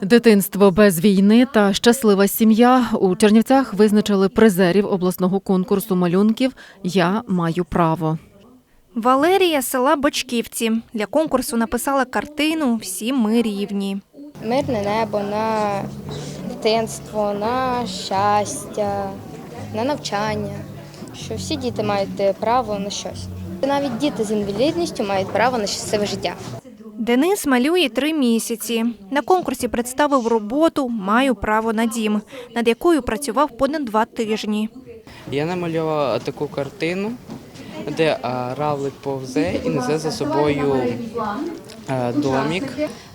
Дитинство без війни та щаслива сім'я у Чернівцях визначили призерів обласного конкурсу малюнків Я маю право. Валерія з села Бочківці для конкурсу написала картину Всі ми рівні. Мирне небо на дитинство, на щастя, на навчання, що всі діти мають право на щось. Навіть діти з інвалідністю мають право на щасливе життя. Денис малює три місяці. На конкурсі представив роботу Маю право на дім, над якою працював понад два тижні. Я намалював таку картину, де равлик повзе і несе за собою домік,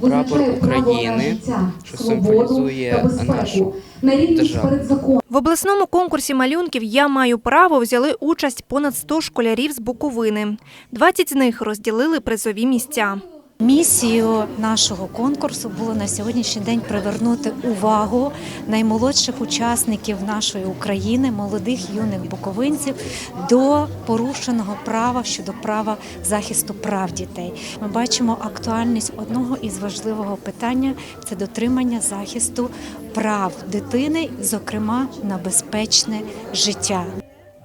прапор України, що символізує нашу державу. В обласному конкурсі малюнків Я маю право взяли участь понад 100 школярів з Буковини. 20 з них розділили призові місця. Місією нашого конкурсу було на сьогоднішній день привернути увагу наймолодших учасників нашої України, молодих юних буковинців, до порушеного права щодо права захисту прав дітей. Ми бачимо актуальність одного із важливого питання це дотримання захисту прав дитини, зокрема на безпечне життя.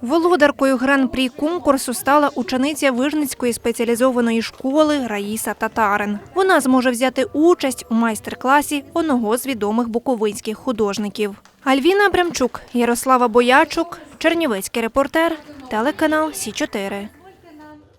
Володаркою гран-прі конкурсу стала учениця Вижницької спеціалізованої школи Раїса Татарин. Вона зможе взяти участь у майстер-класі одного з відомих буковинських художників. Альвіна Бремчук, Ярослава Боячук, Чернівецький репортер, телеканал Сі 4